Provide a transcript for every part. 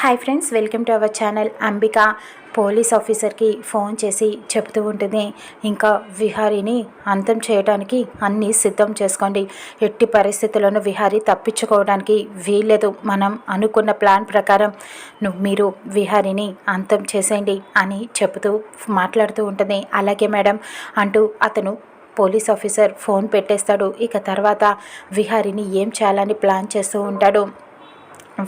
Hi friends welcome to our channel Ambika police ఆఫీసర్కి phone చేసి చెబుతూ ఉంటుంది. ఇంకా విహారీని అంతం చేయడానికి అన్నీ సిద్ధం చేసుకోండి. ఎట్టి పరిస్థితుల్లోనూ విహారీ తప్పించుకోవడానికి వీల్లేదు. మనం అనుకున్న ప్లాన్ ప్రకారం మీరు విహారీని అంతం చేసేయండి అని చెబుతూ మాట్లాడుతూ ఉంటుంది. అలాగే మేడం అంటూ అతను పోలీస్ ఆఫీసర్ ఫోన్ పెట్టేస్తాడు. ఇక తర్వాత విహారిని ఏం చేయాలని ప్లాన్ చేస్తూ ఉంటాడు.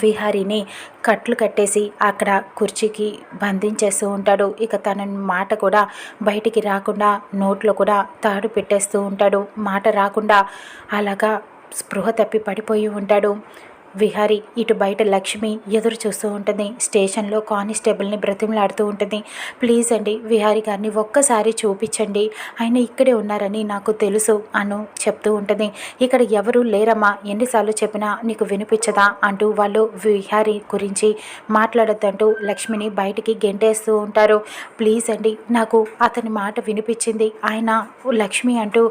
విహారిని కట్లు కట్టేసి అక్కడ కుర్చీకి బంధించేస్తూ ఉంటాడు. ఇక తన మాట కూడా బయటికి రాకుండా నోట్లో కూడా తాడు పెట్టేస్తూ ఉంటాడు. మాట రాకుండా అలాగా స్పృహ తప్పి పడిపోయి ఉంటాడు. విహారి ఇటు బయట లక్ష్మి ఎదురు చూస్తూ ఉంటుంది. స్టేషన్లో కానిస్టేబుల్ని బ్రతిమలాడుతూ ఉంటుంది. ప్లీజ్ అండి విహారి గారిని ఒక్కసారి చూపించండి. ఆయన ఇక్కడే ఉన్నారని నాకు తెలుసు అను చెప్తూ ఉంటుంది. ఇక్కడ ఎవరు లేరమ్మా ఎన్నిసార్లు చెప్పినా నీకు వినిపించదా అంటూ వాళ్ళు విహారి గురించి మాట్లాడద్దంటూ లక్ష్మిని బయటికి గెంటేస్తూ ఉంటారు. ప్లీజ్ అండి నాకు అతని మాట వినిపించింది. ఆయన లక్ష్మి అంటూ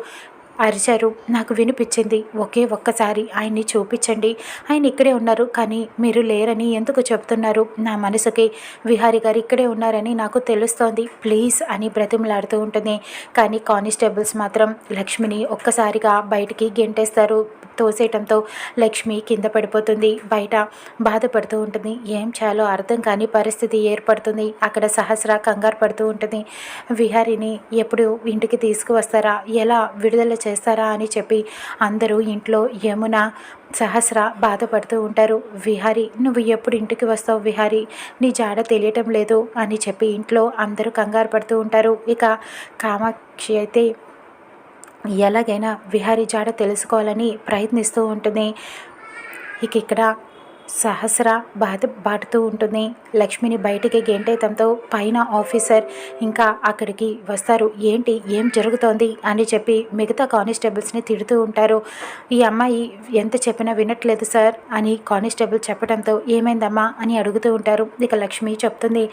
అరిచారు. నాకు వినిపించింది. ఒకే ఒక్కసారి ఆయన్ని చూపించండి. ఆయన ఇక్కడే ఉన్నారు. కానీ మీరు లేరని ఎందుకు చెప్తున్నారు? నా మనసుకి విహారి గారు ఇక్కడే ఉన్నారని నాకు తెలుస్తోంది. ప్లీజ్ అని బ్రతిమలాడుతూ ఉంటుంది. కానీ కానిస్టేబుల్స్ మాత్రం లక్ష్మిని ఒక్కసారిగా బయటికి గెంటేస్తారు. తోసేయటంతో లక్ష్మి కింద పడిపోతుంది. బయట బాధపడుతూ ఉంటుంది. ఏం చేయాలో అర్థం కాని పరిస్థితి ఏర్పడుతుంది. అక్కడ సహస్ర కంగారు పడుతూ ఉంటుంది. విహారిని ఎప్పుడు ఇంటికి తీసుకువస్తారా? ఎలా విడుదల చేస్తారా అని చెప్పి అందరూ ఇంట్లో యమున సహస్ర బాధపడుతూ ఉంటారు. విహారి నువ్వు ఎప్పుడు ఇంటికి వస్తావు విహారి? నీ జాడ తెలియటం లేదు అని చెప్పి ఇంట్లో అందరూ కంగారు పడుతూ ఉంటారు. ఇక కామాక్షి అయితే ఎలాగైనా విహారీ జాడ తెలుసుకోవాలని ప్రయత్నిస్తూ ఉంటుంది. ఇక ఇక్కడ సహస్ర బాధ బాటుతూ ఉంటుంది. లక్ష్మిని బయటికి గెంటేయటంతో పైన ఆఫీసర్ ఇంకా అక్కడికి వస్తారు. ఏంటి? ఏం జరుగుతోంది? అని చెప్పి మిగతా కానిస్టేబుల్స్ని తిడుతూ ఉంటారు. ఈ అమ్మాయి ఎంత చెప్పినా వినట్లేదు సార్ అని కానిస్టేబుల్ చెప్పడంతో ఏమైందమ్మా అని అడుగుతూ ఉంటారు. ఇక లక్ష్మి చెప్తుంది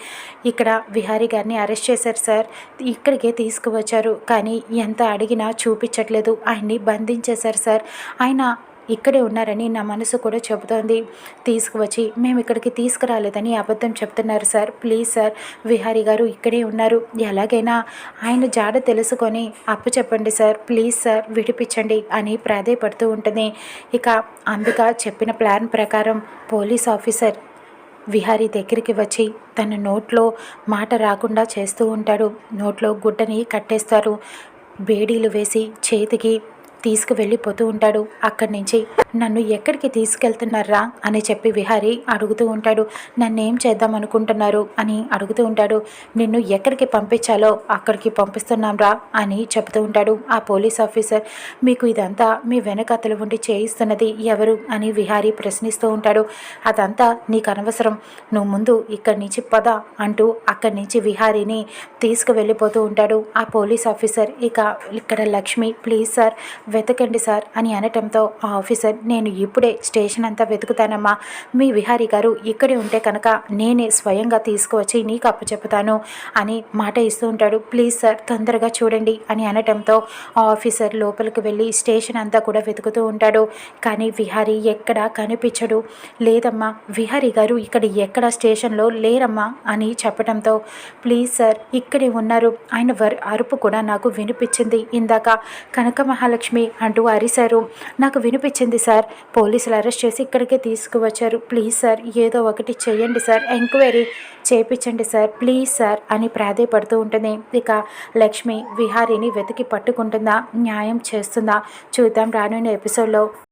ఇక్కడ విహారీ గారిని అరెస్ట్ చేశారు సార్. ఇక్కడికే తీసుకువచ్చారు. కానీ ఎంత అడిగినా చూపించట్లేదు. ఆయన్ని బంధించేశారు సార్. ఆయన ఇక్కడే ఉన్నారని నా మనసు కూడా చెబుతోంది. తీసుకువచ్చి మేము ఇక్కడికి తీసుకురాలేదని అబద్ధం చెప్తున్నారు సార్. ప్లీజ్ సార్ విహారి గారు ఇక్కడే ఉన్నారు. ఎలాగైనా ఆయన జాడ తెలుసుకొని అప్పు చెప్పండి సార్. ప్లీజ్ సార్ విడిపించండి అని ప్రాధేయపడుతూ ఉంటుంది. ఇక అంబిక చెప్పిన ప్లాన్ ప్రకారం పోలీస్ ఆఫీసర్ విహారీ దగ్గరికి వచ్చి తన నోట్లో మాట రాకుండా చేస్తూ ఉంటాడు. నోట్లో గుడ్డని కట్టేస్తారు. బేడీలు వేసి చేతికి తీసుకువెళ్ళిపోతూ ఉంటాడు. అక్కడి నుంచి నన్ను ఎక్కడికి తీసుకెళ్తున్నారా? అని చెప్పి విహారి అడుగుతూ ఉంటాడు. నన్నేం చేద్దాం అనుకుంటున్నారు? అని అడుగుతూ ఉంటాడు. నిన్ను ఎక్కడికి పంపించాలో అక్కడికి పంపిస్తున్నాం రా అని చెబుతూ ఉంటాడు ఆ పోలీస్ ఆఫీసర్. మీకు ఇదంతా మీ వెనకతలు ఉండి చేయిస్తున్నది ఎవరు? అని విహారి ప్రశ్నిస్తూ ఉంటాడు. అదంతా నీకు అనవసరం. నువ్వు ముందు ఇక్కడి నుంచి పద అంటూ అక్కడి నుంచి విహారీని తీసుకువెళ్ళిపోతూ ఉంటాడు ఆ పోలీస్ ఆఫీసర్. ఇక ఇక్కడ లక్ష్మి ప్లీజ్ సార్ వెతకండి సార్ అని అనటంతో ఆ ఆఫీసర్ నేను ఇప్పుడే స్టేషన్ అంతా వెతుకుతానమ్మా. మీ విహారీ గారు ఇక్కడే ఉంటే కనుక నేనే స్వయంగా తీసుకువచ్చి నీకు అప్పచెప్పుతాను అని మాట ఇస్తూ ఉంటాడు. ప్లీజ్ సార్ తొందరగా చూడండి అని అనటంతో ఆ ఆఫీసర్ లోపలికి వెళ్ళి స్టేషన్ అంతా కూడా వెతుకుతూ ఉంటాడు. కానీ విహారీ ఎక్కడా కనిపించడు. లేదమ్మా విహారీ గారు ఇక్కడ ఎక్కడ స్టేషన్లో లేరమ్మా అని చెప్పడంతో ప్లీజ్ సార్ ఇక్కడే ఉన్నారు. ఆయన వర్ అరుపు కూడా నాకు వినిపించింది. ఇందాక కనక మహాలక్ష్మి అంటూ అరిశారు. నాకు వినిపించింది సార్. పోలీసులు అరెస్ట్ చేసి ఇక్కడికే తీసుకువచ్చారు. ప్లీజ్ సార్ ఏదో ఒకటి చేయండి సార్. ఎంక్వైరీ చేపించండి సార్. ప్లీజ్ సార్ అని ప్రాధేయపడుతూ ఉంటుంది. ఇక లక్ష్మి విహారీని వెతికి పట్టుకుంటుందా? న్యాయం చేస్తుందా? చూద్దాం రానున్న ఎపిసోడ్లో.